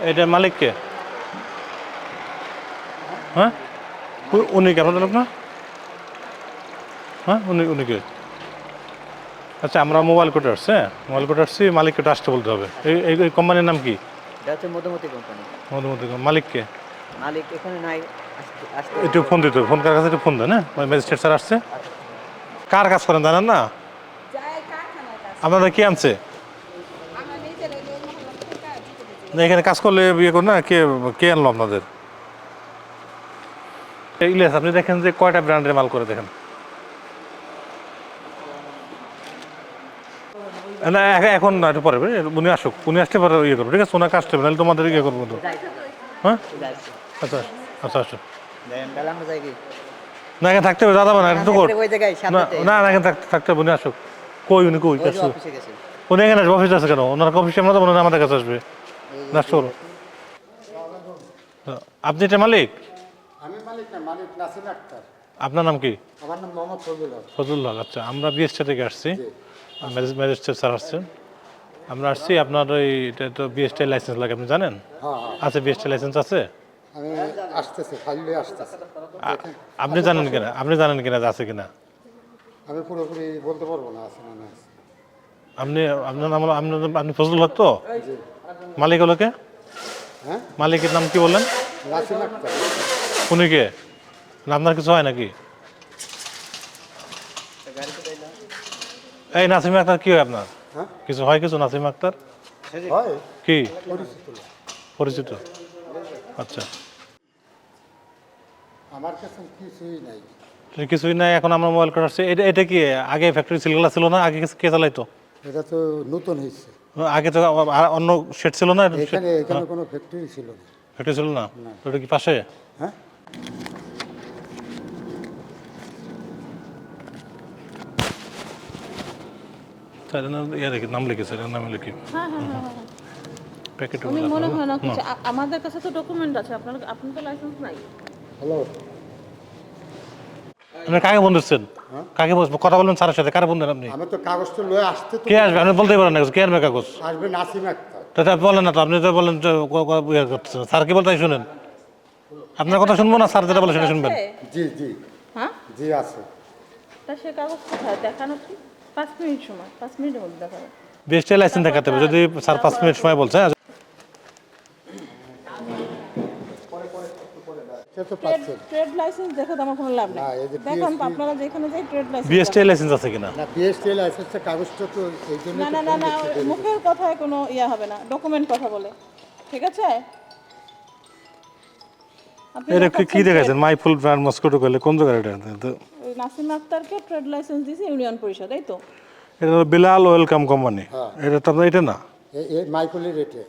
এটার মালিক কে হ্যাঁ উনি কে আপনাদের না? হ্যাঁ উনি উনি কে? আচ্ছা আমরা মোবাইল কোর্টে আসছি হ্যাঁ? মোবাইল কোর্টে আসছি মালিককে আসতে বলতে হবে। এই এই- কোম্পানির নাম কি? এটা মধুমতি কোম্পানি। মধুমতি মালিককে? মালিক এখানে নাই একটু ফোন দিতে হবে ফোন কার কাছে একটু ফোন দেন হ্যাঁ? ম্যাজিস্ট্রেট স্যার আসছে। কার কাজ করেন জানেন না? আপনারা কি আনছে আমরা নিজেরাই ওই মহল্লা থেকে কাজ দিতে দিতে না, এখানে কাজ করলে বিয়ে করুন না কে কে আনলো আপনাদের? ইলিয়াস আপনি দেখেন যে কয়টা ব্র্যান্ডের মাল করে দেখেন। না এখন না একটু পরে উনি আসুক উনি আসলে পরে ইয়ে করব ঠিক আছে? ওনার কাজটা নাহলে তোমাদের ইয়ে করব তো। হ্যাঁ? আচ্ছা আচ্ছা আচ্ছা। তাহলে আমরা যাই কি না এখানে থাকতে হবে দাদা না একটু কর না না না, এখানে থাকতে থাকতে হবে উনি আসুক। কই উনি কই উনি এখানে আসবে অফিসে আছে কেন? ওনার অফিসে আমরা যাব না আমাদের কাছে আসবে। না শোনো আপনি এটা মালিক? আমি মালিক না মালিক নাসিম আক্তার। আপনার নাম কি? আমার নাম মোহাম্মদ ফজলুল হক। ফজলুল হক আচ্ছা। আমরা বিএসটি থেকে আসছি। ম্যাজিস্ট্রেট স্যার আসছেন। আমরা আসছি আপনার ওই এটা তো বিএসটি লাইসেন্স লাগে আপনি জানেন? হ্যাঁ হ্যাঁ। আছে বিএসটি লাইসেন্স আছে? আমি আসতেছি ফাইলে আসতেছি। আপনি জানেন কিনা? আপনি জানেন কিনা আছে কিনা? আমি পুরোপুরি বলতে পারব না আছে না না আছে। আপনি আপনার নাম হলো আপনার আপনি ফজলুল হক তো? মালিক হলো কে? হ্যাঁ? মালিকের নাম কি বললেন? উনি কে? আপনার কিছু হয় নাকি? এই নাসিম আক্তার কি হয় আপনার? হ্যাঁ? কিছু হয় কিছু নাসিম আক্তার? কি? পরিচিত পরিচিত। আচ্ছা। আমার কাছে কিছুই নাই। কিছুই নাই এখন আমরা মোবাইল করে আসছি। এটা এটা কি আগে ফ্যাক্টরি সিলগুলা ছিল না? আগে কে চালাইতো? এটা তো নতুন হয়েছে। আগে তো অন্য শেড ছিল না? এখানে এখানে কোনো ফ্যাক্টরি ছিল না। ফ্যাক্টরি ছিল না? তো ওটা কি পাশে? হ্যাঁ? ইয়ে রেখে নাম লিখেছে এটার নাম লিখি। হ্যাঁ হ্যাঁ হ্যাঁ হ্যাঁ। প্যাকেট মনে হয় না আমাদের কাছে তো ডকুমেন্ট আছে আপনার আপনার তো লাইসেন্স নাই। হ্যালো আপনি কাকে ফোন দিচ্ছেন কাকে বলছেন? কথা বলবেন স্যারের সাথে কারে ফোন দেন আপনি? আমি তো কাগজটা লয়ে আসতে কে আসবে? আপনি বলতেই পারেন না কে আনবে কাগজ? আসবে নাসিম আক্তার। তাতে আপনি বলেন না তো আপনি তো বলেন যে ক- ক- ইয়ে স্যার কি বলতে শুনেন। আপনার কথা শুনব না স্যার যেটা বলে সেটা শুনবেন। জি জি। হ্যাঁ? জি আছে। তা সে কাগজ কোথায়? দেখানো কি? পাঁচ মিনিট সময় পাঁচ মিনিটের মধ্যে দেখাবে। বিএসটি লাইসেন্স দেখাতে হবে। যদি স্যার পাঁচ মিনিট সময় বলছে হ্যাঁ সে তো ট্রেড লাইসেন্স দেখে তো আমার কোনো লাভ নেই। না, এই যে দেখুন PSP আপনারা যেখানে যাই ট্রেড লাইসেন্স বিএসটি লাইসেন্স আছে কিনা? না পিএসটি লাইসেন্সটা কাগজটা তো এই জন্য না না না না মুখের কথায় কোনো ইয়া হবে না ডকুমেন্ট কথা বলে। ঠিক আছে? আপনি এটা কি- কি দেখাচ্ছেন মাই ফুল ব্র্যান্ড মস্কোটো করলে কোন জায়গায় এটা? নাসিম আক্তারকে ট্রেড লাইসেন্স দিয়েছে ইউনিয়ন পরিষদ এই তো। এটা বিলাল ওয়েলকাম কোম্পানি হ্যাঁ। এটা তো আপনার এটা না? এই মাইকুলি রেটে।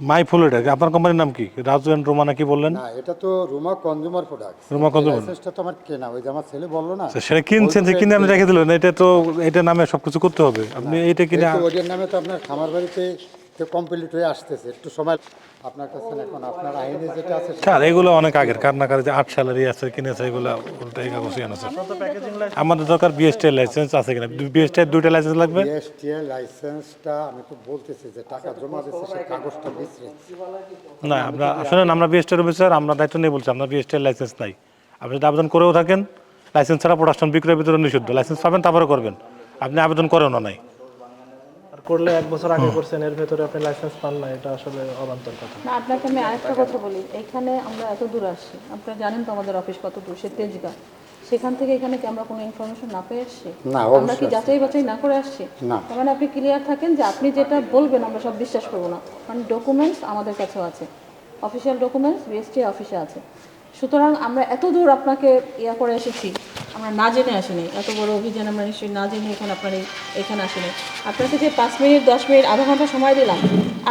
মাই ফুল এটা আপনার কোম্পানির নাম কি? রাজু এন্ড রোমানা কি বললেন? না এটা তো Ruma consumer product Ruma consumer. লাইসেন্সটা তো আমার কেনা ওই যে আমার ছেলে বলল না। তো সেটা কিনছেন যে কিনে আপনি রেখে দিলেন এটা তো এটা নামে সবকিছু করতে হবে। আপনি এটা কিনে তো নামে তো আপনার খামার বাড়িতে কমপ্লিট হয়ে আসতেছে। একটু সময় আপনার কাছে এখন। আপনার আইনে যেটা আছে স্যার এগুলো অনেক আগের। কান্নাকারি যে আট সালেরই আছে কিনেছে এগুলো উল্টো এই কাগজ আছে আমাদের দরকার বিএসটি লাইসেন্স আছে কিনা? বিএসটি দুইটা লাইসেন্স লাগবে? বিএসটিএ লাইসেন্সটা আমি তো বলতেছি যে টাকা জমা দিচ্ছে সে কাগজটা বিচরে না আমরা শুনেন আমরা বিএসটি অফিসার আমরা দায়িত্ব নিয়ে বলছি আমরা বিএসটি লাইসেন্স নাই। আপনি যদি আবেদন করেও থাকেন লাইসেন্স ছাড়া প্রোডাকশন বিক্রয় ভিতরে নিষিদ্ধ। লাইসেন্স পাবেন তারপরে করবেন। আপনি আবেদন করেন না নাই। করলে এক বছর আগে করছেন এর ভেতরে আপনি লাইসেন্স পান না এটা আসলে অবান্তর কথা। না আপনাকে আমি আরেকটা কথা বলি। এখানে আমরা এত দূর আসছি। আপনারা জানেন তো আমাদের অফিস কত দূর সে তেজগাঁ। সেখান থেকে এখানে কি আমরা কোনো ইনফরমেশন না পেয়ে আসছি? না, আমরা কি যাচাই বাছাই না করে আসছি? না। তার মানে আপনি ক্লিয়ার থাকেন যে আপনি যেটা বলবেন আমরা সব বিশ্বাস করব না। কারণ ডকুমেন্টস আমাদের কাছেও আছে। অফিসিয়াল ডকুমেন্টস বিএসটি অফিসে আছে। সুতরাং আমরা এত দূর আপনাকে ইয়া করে এসেছি আমরা না জেনে আসিনি। এত বড় অভিযান আমরা নিশ্চয়ই না জেনে এখানে আপনার এখানে আসিনি। আপনাকে যে পাঁচ মিনিট দশ মিনিট আধা ঘণ্টা সময় দিলাম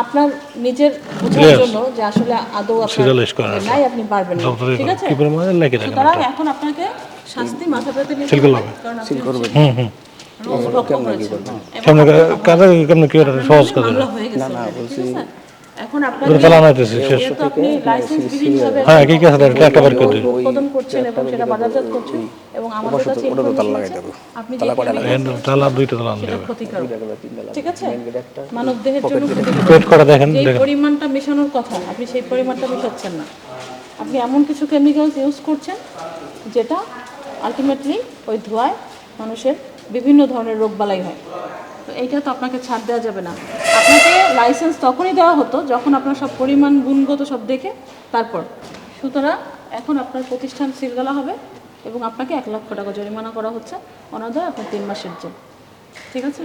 আপনার নিজের বোঝার জন্য যে আসলে আদৌ আপনার। নাই আপনি পারবেন না। ঠিক আছে? সুতরাং এখন আপনাকে শাস্তি মাথা পেতে নিতে হবে। কারণ আপনি হুম হুম। কেমন কেমন কি সহজ কাজ? এখন। যেহেতু আপনি লাইসেন্স বিহীনভাবে হ্যাঁ, কি কি আছে? একটা বের করে উৎপাদন করছেন এবং সেটা বাজারজাত করছেন এবং আমাদের কাছে ইনফরমেশন আছে আপনি যে এখানে তালা দুইটা তালা আনতে হবে। ঠিক আছে? মানব দেহের জন্য পেট করে দেখেন যেই পরিমাণটা মেশানোর কথা আপনি সেই পরিমাণটা মেশাচ্ছেন না। আপনি এমন কিছু কেমিক্যালস ইউজ করছেন যেটা আলটিমেটলি ওই ধোঁয়ায় মানুষের বিভিন্ন ধরনের রোগবালাই হয়। তো এইটা তো আপনাকে ছাড় দেওয়া যাবে না। আপনাকে লাইসেন্স তখনই দেওয়া হতো যখন আপনার সব পরিমাণ গুণগত সব দেখে তারপর। সুতরাং এখন আপনার প্রতিষ্ঠান সিলগালা হবে এবং আপনাকে এক লক্ষ টাকা জরিমানা করা হচ্ছে। অনাদায় আপনার তিন মাসের জন্য ঠিক আছে?